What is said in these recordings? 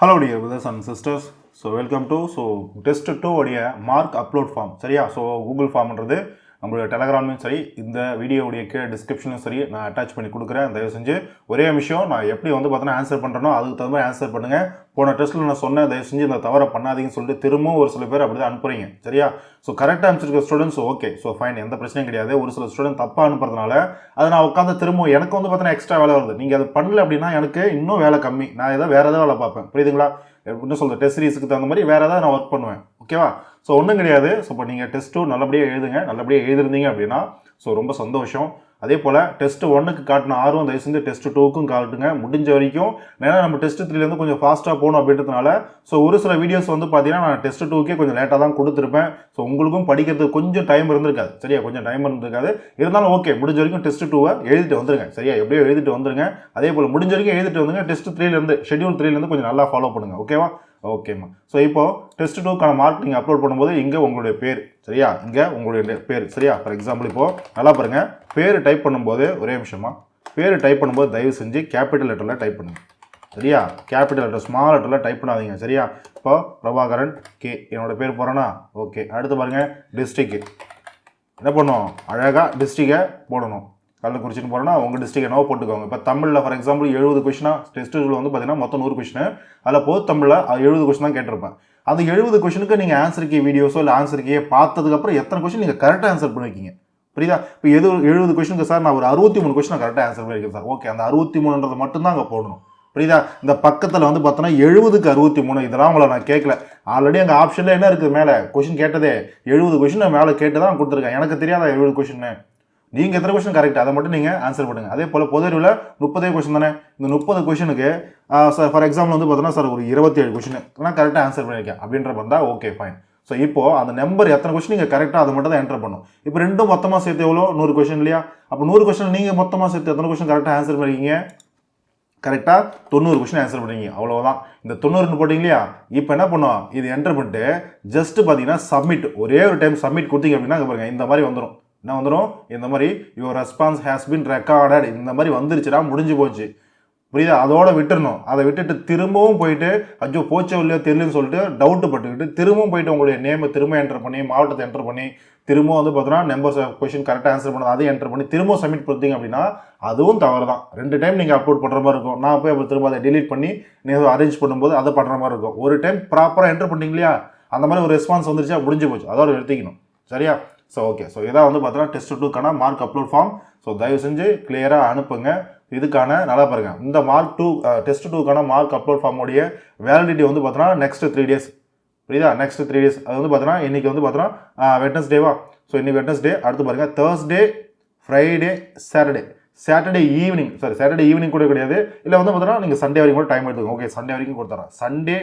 Hello dear brothers and sisters so welcome to so test two உடைய mark upload form சரியா? So Google ஃபார்ம்ன்றது நம்மளுடைய டெலகிராம்லையும் சரி இந்த வீடியோவுடைய கீழே டிஸ்கிரிப்ஷனும் சரி நான் அட்டாச் பண்ணி கொடுக்குறேன். தயவு செஞ்சு ஒரே விஷயம் நான் எப்படி வந்து பார்த்தோன்னா ஆன்சர் பண்ணுறேனோ அதுக்கு தகுந்த மாதிரி ஆன்சர் பண்ணுங்கள் போன டெஸ்ட்டில் நான் சொன்னேன் தயவு செஞ்சு இந்த தவறை பண்ணாதீங்கன்னு சொல்லிட்டு திரும்பவும் ஒரு சில பேர் அப்படி தான் அனுப்புகிறீங்க சரியா ஸோ கரெக்டாக அனுப்பிச்சிருக்க ஸ்டூடெண்ட்ஸ் ஓகே ஸோ ஃபைன் எந்த பிரச்சனையும் கிடையாது. ஒரு சில ஸ்டூடெண்ட் தப்பாக அனுப்புறதுனால அதை நான் உட்காந்து திரும்ப எனக்கு வந்து பார்த்தீங்கன்னா எக்ஸ்ட்ரா வேலை வருது. நீங்கள் அது பண்ணல அப்படின்னா எனக்கு இன்னும் வேலை கம்மி. நான் ஏதாவது வேறு ஏதாவது வேலை பார்ப்பேன். புரியுதுங்களா? என்ன சொல்கிறது டெஸ்ட் சீரிஸுக்கு தகுந்த மாதிரி வேறு ஏதாவது நான் ஒர்க் பண்ணுவேன். ஓகேவா ஸோ ஒன்றும் கிடையாது. ஸோ இப்போ நீங்கள் டெஸ்ட்டும் நல்லபடியாக எழுதுங்க. நல்லபடியாக எழுதிருந்தீங்க அப்படின்னா ஸோ ரொம்ப சந்தோஷம். அதே போல் டெஸ்ட் ஒன்னுக்கு காட்டின ஆர்வம் தயவு செஞ்சு டெஸ்ட் டூக்கும் காட்டுங்க. முடிஞ்ச வரைக்கும் ஏன்னா நம்ம டெஸ்ட் த்ரீலேருந்து கொஞ்சம் ஃபாஸ்ட்டாக போகணும் அப்படின்றதுனால ஸோ ஒரு சில வீடியோஸ் வந்து பார்த்தீங்கன்னா நான் டெஸ்ட் டூக்கே கொஞ்சம் லேட்டாக தான் கொடுத்துருப்பேன். ஸோ உங்களுக்கும் படிக்கிறதுக்கு கொஞ்சம் டைம் இருந்திருக்காது. சரியா? கொஞ்சம் டைம் இருந்திருக்காது. இருந்தாலும் ஓகே முடிஞ்ச வரைக்கும் டெஸ்ட் டூவை எழுதிட்டு வந்துருங்க. சரியா? எப்படியோ எழுதிட்டு வந்துருங்க. அதே போல் முடிஞ்ச வரைக்கும் எழுதிட்டு வந்துருங்க. டெஸ்ட் த்ரீலேருந்து ஷெட்யூல் த்ரீலேருந்து கொஞ்சம் நல்லா ஃபாலோ பண்ணுங்க. ஓகேவா ஓகேம்மா. ஸோ இப்போ டெஸ்ட் டூக்கான மார்க் நீங்கள் அப்லோட் பண்ணும்போது இங்கே உங்களுடைய பேர் சரியா? இங்கே உங்களுடைய பேர் சரியா? ஃபார் எக்ஸாம்பிள் இப்போ நல்லா பாருங்கள் பேர் டைப் பண்ணும்போது ஒரே நிமிஷமா பேர் டைப் பண்ணும்போது தயவு செஞ்சு கேபிட்டல் லெட்டரில் டைப் பண்ணுங்கள் சரியா? கேபிட்டல் லெட்டர் ஸ்மால் லெட்டரில் டைப் பண்ணாதீங்க சரியா? இப்போ பிரபாகரன் கே என்னோடய பேர் போகிறேன்னா ஓகே அடுத்து பாருங்கள் டிஸ்ட்ரிக்கு என்ன பண்ணும் அழகாக டிஸ்ட்ரிக்கை போடணும். கள்ளக்குறிச்சின்னு போகிறோன்னா உங்கள் டிஸ்ட்ரிக்ட் என்னவோ போட்டுக்கோங்க. இப்போ தமிழில் ஃபார் எக்ஸாம்பிள் எழுபது கொஷினாக டெஸ்ட்டில் வந்து பார்த்தீங்கன்னா மொத்தம் நூறு கொஷின் அதில் பொது தமிழில் எழுபது கொஷின் தான் கேட்டிருப்பேன். அந்த எழுபது கொஷனுக்கு நீங்கள் ஆன்சர் கே வீடியோஸோ இல்லை ஆன்சர் கே பார்த்ததுக்கப்புறம் எத்தனை கொஷின் நீங்கள் கரெக்டாக ஆன்சர் பண்ணிருக்கீங்க. புரியுதா? இப்போ எது எழுபது கொஷனுக்கு சார் நான் ஒரு அறுபத்தி மூணு கொஷின் கரெக்டாக ஆன்சர் பண்ணியிருக்கேன் சார் ஓகே அந்த அறுபத்தி மூணுன்றது மட்டும்தான் அங்கே போடணும். புரியுதா? இந்த பக்கத்தில் வந்து பார்த்தோன்னா எழுபதுக்கு அறுபத்தி மூணு இதெல்லாம் உங்களை நான் கேட்கல ஆல்ரெடி அங்கே ஆப்ஷனில் என்ன இருக்குது மேலே? கொஷின் கேட்டதே எழுபது கொஷின் மேலே கேட்டு தான் கொடுத்துருக்கேன். எனக்கு தெரியாதா எழுபது கொஷின்னு நீங்கள் எத்தனை கொஷின் கரெக்ட் அதை மட்டும் நீங்கள் ஆன்சர் பண்ணுங்கள் அதே போல் பொதுவில் முப்பதே கொஷின் தானே? இந்த முப்பது கொஷினுக்கு சார் ஃபார் எக்ஸாம்பிள் வந்து பார்த்தோன்னா சார் ஒரு இருபத்தேழு கொஷின் நான் கரெக்டாக ஆன்சர் பண்ணியிருக்கேன் அப்படின்ற வந்தால் ஓகே ஃபைன் ஸோ இப்போ அந்த நம்பர் எத்தனை கொஸ்டின் நீங்கள் கரெக்டாக அதை மட்டும் தான் என்டர் பண்ணும். இப்போ ரெண்டும் மொத்தமாக சேர்த்து எவ்வளோ? நூறு கொஷின் இல்லையா? அப்போ நூறு கொஸ்டின் நீங்கள் மொத்தமாக சேர்த்து எத்தனை கொஸ்டின் கரெக்டாக ஆன்சர் பண்ணிருக்கீங்க? கரெக்டாக தொண்ணூறு கொஸ்டின் ஆன்சர் பண்ணுவீங்க அவ்வளோதான் இந்த தொண்ணூறுன்னு போட்டிங்க இல்லையா இப்போ என்ன பண்ணுவோம்? இது என்டர் பண்ணிட்டு ஜஸ்ட் பார்த்தீங்கன்னா சப்மிட் ஒரே ஒரு டைம் சப்மிட் கொடுத்தீங்க அப்படின்னா பாருங்கள் பாருங்க இந்த மாதிரி வந்துடும் என்ன வந்துடும் இந்த மாதிரி your response has been recorded இந்த மாதிரி வந்துருச்சுடா முடிஞ்சு போச்சு. புரியுதா? அதோட விட்டுறணும். அதை விட்டுட்டு திரும்பவும் போயிட்டு அஜோ போச்சோ இல்லையோ தெரியலன்னு சொல்லிட்டு டவுட்டு பட்டுக்கிட்டு திரும்பவும் போயிட்டு உங்களுடைய நேமை திரும்ப என்டர் பண்ணி மாவட்டத்தை என்டர் பண்ணி திரும்பவும் வந்து பார்த்தோன்னா நம்பர்ஸ் கொஷின் கரெக்டாக ஆன்சர் பண்ணது அதையும் என்டர் பண்ணி திரும்ப சப்மிட் பண்ணுறீங்க அப்படின்னா அதுவும் தவறு தான் ரெண்டு டைம் நீங்கள் அப்லோட் பண்ணுற மாதிரி இருக்கும். நான் போய் அப்புறம் திரும்ப அதை டிலீட் பண்ணி நீங்கள் அரேஞ்ச் பண்ணும்போது அதை பண்ணுற மாதிரி இருக்கும். ஒரு டைம் ப்ராப்பராக என்டர் பண்ணிங்க இல்லையா? அந்த மாதிரி ஒரு ரெஸ்பான்ஸ் வந்துருச்சா முடிஞ்சு போச்சு. அதோட நிறுத்திக்கணும். சரியா? ஸோ ஓகே ஸோ இதான் வந்து பார்த்தோன்னா டெஸ்ட் டூக்கான மார்க் அப்லோட் ஃபார்ம் ஸோ தயவு செஞ்சு கிளியராக அனுப்புங்க. இதுக்கான நல்லா பாருங்க. இந்த மார்க் டூ டெஸ்ட் டூக்கான மார்க் அப்லோட் ஃபார்முடைய வேலிடிட்டி வந்து பார்த்தோன்னா நெக்ஸ்ட் த்ரீ டேஸ் புரியுதா? நெக்ஸ்ட் த்ரீ டேஸ் அது வந்து பார்த்தோன்னா இன்றைக்கி வந்து பார்த்தோன்னா வெட்னஸ்டேவா ஸோ இன்னைக்கு வெட்னஸ்டே அடுத்து பாருங்கள் Thursday Friday Saturday Saturday evening sorry Saturday evening கூட கிடையாது. இல்லை வந்து பார்த்தோன்னா நீங்கள் சண்டே வரைக்கும் கூட டைம் எடுத்துக்கோங்க. ஓகே சண்டே வரைக்கும் கொடுத்துறேன். சண்டே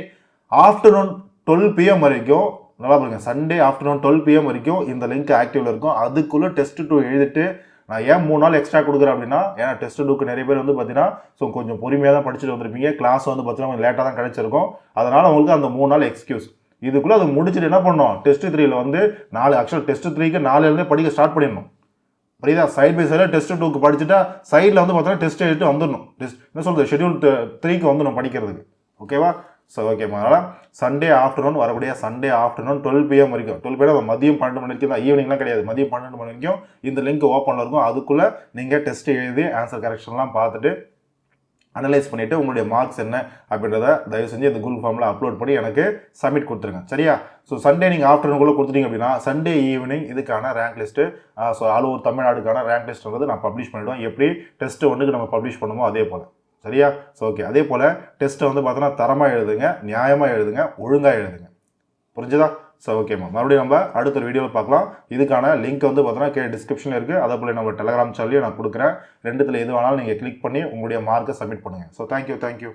ஆஃப்டர்நூன் டுவெல் பிஎம் வரைக்கும் நல்லா பாருங்க. சண்டே ஆஃப்டர்நூன் டுவெல் பிஎம் வரைக்கும் இந்த லிங்க் ஆக்டிவில் இருக்கும். அதுக்குள்ளே டெஸ்ட் டூ எழுதிட்டு நான் ஏன் மூணு நாள் எக்ஸ்ட்ரா கொடுக்குறேன் அப்படின்னா ஏன்னா டெஸ்ட் டூக்கு நிறைய பேர் வந்து பார்த்தீங்கன்னா ஸோ கொஞ்சம் பொறுமையாக தான் படிச்சுட்டு வந்திருப்பீங்க. கிளாஸ் வந்து பார்த்தீங்கன்னா கொஞ்சம் லேட்டாக தான் கிடச்சிருக்கும். அதனால் உங்களுக்கு அந்த மூணு நாள் எக்ஸ்கியூஸ் இதுக்குள்ளே அதை முடிச்சுட்டு என்ன பண்ணணும்? டெஸ்ட் த்ரீயில் வந்து நாலு ஆக்சுவல் டெஸ்ட் த்ரீக்கு நாலுலேருந்தே படிக்க ஸ்டார்ட் பண்ணிடணும். புரியுதா? சைட் பை சைடில் டெஸ்ட் டூக்கு படிச்சுட்டா சைடில் வந்து பார்த்தீங்கன்னா டெஸ்ட் எழுதிட்டு வந்துடணும். டெஸ்ட் என்ன சொல்கிறது ஷெட்யூல் த்ரீக்கு வந்துடணும் படிக்கிறதுக்கு. ஓகேவா ஸோ ஓகேம்மா அதனால் சண்டே ஆஃப்டர்நூன் வரக்கூடிய சண்டே ஆஃப்டர்நூன் டுவெல் பிஎம் வரைக்கும். டுவெல் பிஎம் மதியம் பன்னெண்டு மணி வரைக்கும் தான். ஈவினிங்லாம் கிடையாது. மதியம் பன்னெண்டு மணி வரைக்கும் இந்த லிங்க் ஓப்பனில் இருக்கும். அதுக்குள்ளே நீங்கள் டெஸ்ட் எழுதி ஆன்சர் கரெக்ஷன்லாம் பார்த்துட்டு அனலைஸ் பண்ணிவிட்டு உங்களுடைய மார்க்ஸ் என்ன அப்படின்றத தயவு செஞ்சு இந்த கூகுள் ஃபார்மில் அப்லோட் பண்ணி எனக்கு சப்மிட் கொடுத்துருங்க. சரியா? ஸோ சண்டே நீங்கள் ஆஃப்டர்நூனுக்குள்ளே கொடுத்துட்டீங்க அப்படின்னா சண்டே ஈவினிங் இதுக்கான rank list so all over தமிழ்நாடுக்கான rank லிஸ்ட்ன்றது நான் பப்ளிஷ் பண்ணிவிடுவோம் எப்படி டெஸ்ட்டு ஒன்றுக்கு நம்ம பப்ளிஷ் பண்ணுமோ அதே போல். சரியா? ஸோ ஓகே அதே போல் டெஸ்ட்டை வந்து பார்த்தோன்னா தரமாக எழுதுங்க நியாயமாக எழுதுங்க ஒழுங்காக எழுதுங்க. புரிஞ்சுதா? ஸோ ஓகேம்மா மறுபடியும் நம்ம அடுத்த ஒரு வீடியோவில் பார்க்கலாம். இதுக்கான லிங்க் வந்து பார்த்தோன்னா கே டிஸ்கிரிப்ஷனில் இருக்குது அதே போல் நம்ம டெலகிராம் சேனலையும் நான் கொடுக்குறேன். ரெண்டுத்தில் எது வேணாலும் நீங்கள் கிளிக் பண்ணி உங்களுடைய மார்க்கை சப்மிட் பண்ணுங்கள் ஸோ தேங்க்யூ தேங்க்யூ